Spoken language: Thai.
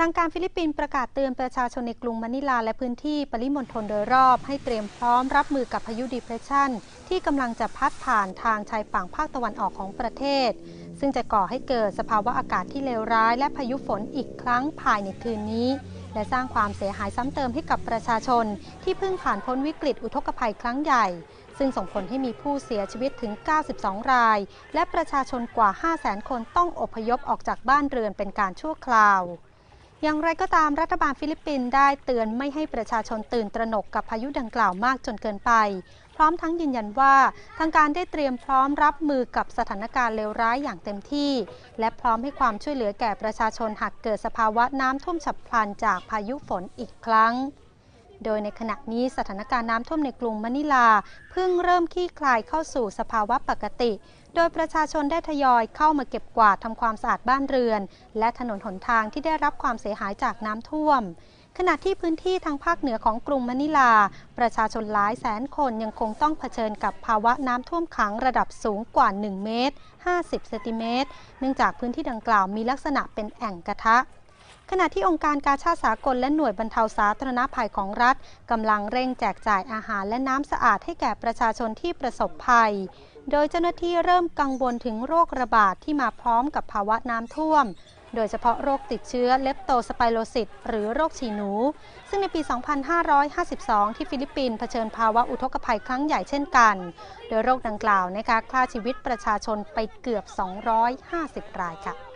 ทางการฟิลิปปินส์ประกาศเตือนประชาชนในกรุงมะนิลาและพื้นที่ปริมณฑลโดยรอบ ให้เตรียมพร้อมรับมือกับพายุดีเพรสชันที่กำลังจะพัดผ่านทางชายฝั่งภาคตะวันออกของประเทศ ซึ่งจะก่อให้เกิดสภาวะอากาศที่เลวร้าย และพายุฝนอีกครั้งภายในคืนนี้ และสร้างความเสียหายซ้ำเติมให้กับประชาชน ที่เพิ่งผ่านพ้นวิกฤตอุทกภัยครั้งใหญ่ ซึ่งส่งผลให้มีผู้เสียชีวิตถึง 92 ราย และประชาชนกว่า 500,000 คนต้องอพยพออกจากบ้านเรือนเป็นการชั่วคราว อย่างไรก็ตามรัฐบาลฟิลิปปินส์ได้เตือนไม่ให้ประชาชนตื่นตระหนกกับพายุดังกล่าวมากจนเกินไป พร้อมทั้งยืนยันว่า ทางการได้เตรียมพร้อมรับมือกับสถานการณ์เลวร้ายอย่างเต็มที่ และพร้อมให้ความช่วยเหลือแก่ประชาชนหากเกิดสภาวะน้ำท่วมฉับพลันจากพายุฝนอีกครั้ง โดยในขณะนี้สถานการณ์น้ำท่วมในกรุงมะนิลา เพิ่งเริ่มคลี่คลายเข้าสู่สภาวะปกติ โดยประชาชนได้ทยอยเข้ามาเก็บกวาดทำความสะอาดบ้านเรือน และถนนหนทางที่ได้รับความเสียหายจากน้ำท่วมขณะที่พื้นที่ทางภาคเหนือของกรุงมะนิลา ประชาชนหลายแสนคนยังคงต้องเผชิญกับภาวะน้ำท่วมขังระดับสูงกว่า 1 เมตร 50 เซนติเมตร เนื่องจากพื้นที่ดังกล่าวมีลักษณะเป็นแอ่งกระทะ ขณะที่องค์การกาชาติสากลและหน่วยบรรเทาสาธารณภัยของรัฐกำลังเร่งแจกจ่ายอาหารและน้ำสะอาดให้แก่ประชาชนที่ประสบภัย โดยเจ้าหน้าที่เริ่มกังวลถึงโรคระบาดที่มาพร้อมกับภาวะน้ำท่วมโดยเฉพาะโรคติดเชื้อเลปโตสไปโรซิสหรือโรคฉีหนู ซึ่งในปี 2552 ที่ฟิลิปปินส์เผชิญภาวะอุทกภัยครั้งใหญ่เช่นกัน โดยโรคดังกล่าวนะคะฆ่าชีวิตประชาชนไปเกือบ 250 รายค่ะ